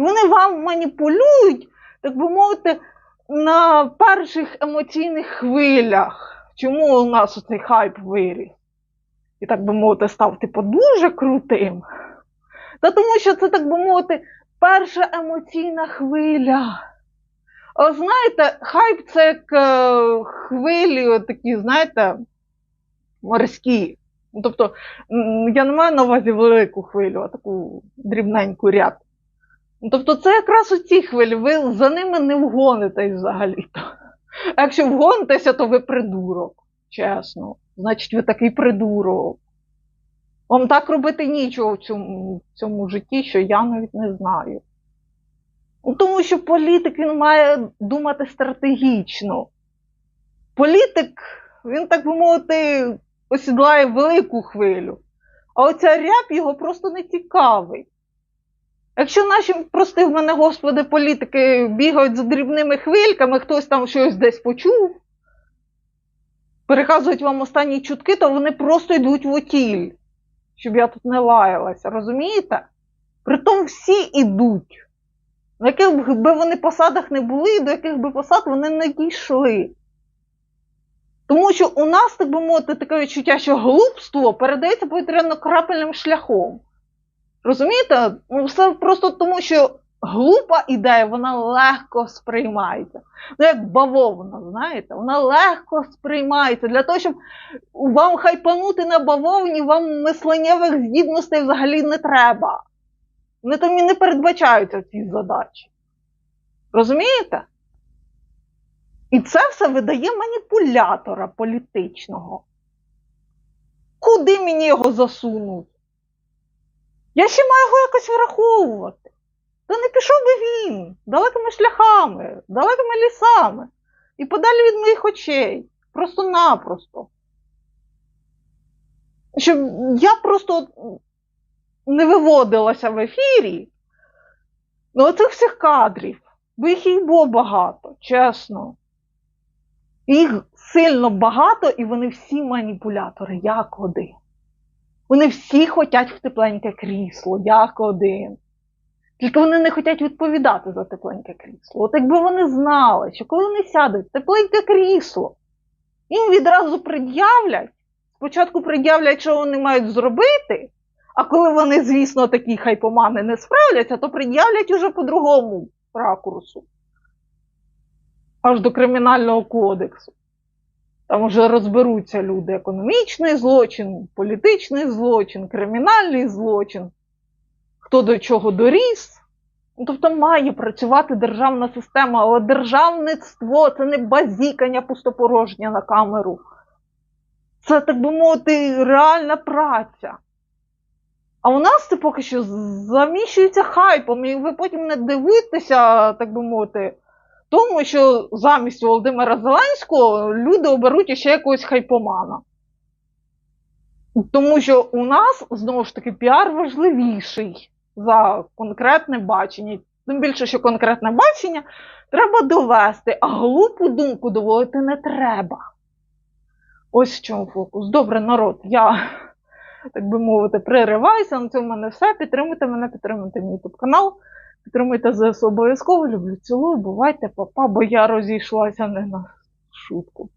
І вони вам маніпулюють, так би мовити, на перших емоційних хвилях. Чому у нас оцей хайп виріс? І так би мовити, став типу дуже крутим. Та тому що це, так би мовити, перша емоційна хвиля. А знаєте, хайп це як е, хвилі, такі, знаєте, морські. Ну, Тобто, я не маю на увазі велику хвилю, а таку дрібненьку ряд. Ну, Тобто, це якраз оці хвилі, ви за ними не вгонитесь взагалі-то. А якщо вгонитеся, то ви придурок, чесно. Значить, ви такий придурок. Вам так робити нічого в цьому, в цьому житті, що я навіть не знаю. Ну, Тому що політик він має думати стратегічно. Політик, він, так би мовити, осідлає велику хвилю. А оця ряб його просто не цікавить. Якщо наші, прости в мене, господи, політики бігають за дрібними хвильками, хтось там щось десь почув, переказують вам останні чутки, то вони просто йдуть в отіль, щоб я тут не лаялася, розумієте? Притом всі ідуть. На яких би вони посадах не були, до яких би посад вони не дійшли. Тому що у нас, так би мовити, таке відчуття, що глупство передається повітряно-крапельним шляхом. Розумієте? Ну, все просто тому, що глупа ідея, вона легко сприймається. Ну, як бавовна, знаєте, вона легко сприймається. Для того, щоб вам хайпанути на бавовні, вам мисленнєвих здібностей взагалі не треба. Вони там і не передбачаються ці задачі. Розумієте? І це все видає маніпулятора політичного. Куди мені його засунуть? Я ще маю його якось враховувати. Та не пішов би він далекими шляхами, далекими лісами і подалі від моїх очей. Просто-напросто. Щоб я просто не виводилася в ефірі. Ну, оцих всіх кадрів, бо їх і було багато, чесно. Їх сильно багато, і вони всі маніпулятори, як один. Вони всі хочуть в тепленьке крісло, як один. Тільки вони не хочуть відповідати за тепленьке крісло. От якби вони знали, що коли вони сядуть в тепленьке крісло, їм відразу пред'являть, спочатку пред'являть, що вони мають зробити, а коли вони, звісно, такі хайпомани не справляться, то пред'являть уже по другому ракурсу. Аж до кримінального кодексу. Там вже розберуться люди економічний злочин, політичний злочин, кримінальний злочин, хто до чого доріс. Ну, Тобто має працювати державна система, але державництво це не базікання пустопорожнє на камеру. Це, так би мовити, реальна праця. А у нас це поки що заміщується хайпом, і ви потім не дивитеся, так би мовити, тому, що замість Володимира Зеленського люди оберуть ще якогось хайпомана. Тому що у нас знову ж таки піар важливіший за конкретне бачення. Тим більше, що конкретне бачення треба довести, а глупу думку доводити не треба. Ось в чому фокус. Добре, народ, я, так би мовити, пририваюся. На цьому мене все. Підтримуйте мене, підтримуйте мій YouTube канал. Підтримуйте за обов'язково, люблю, цілую, бувайте, папа, бо я розійшлася не на шутку.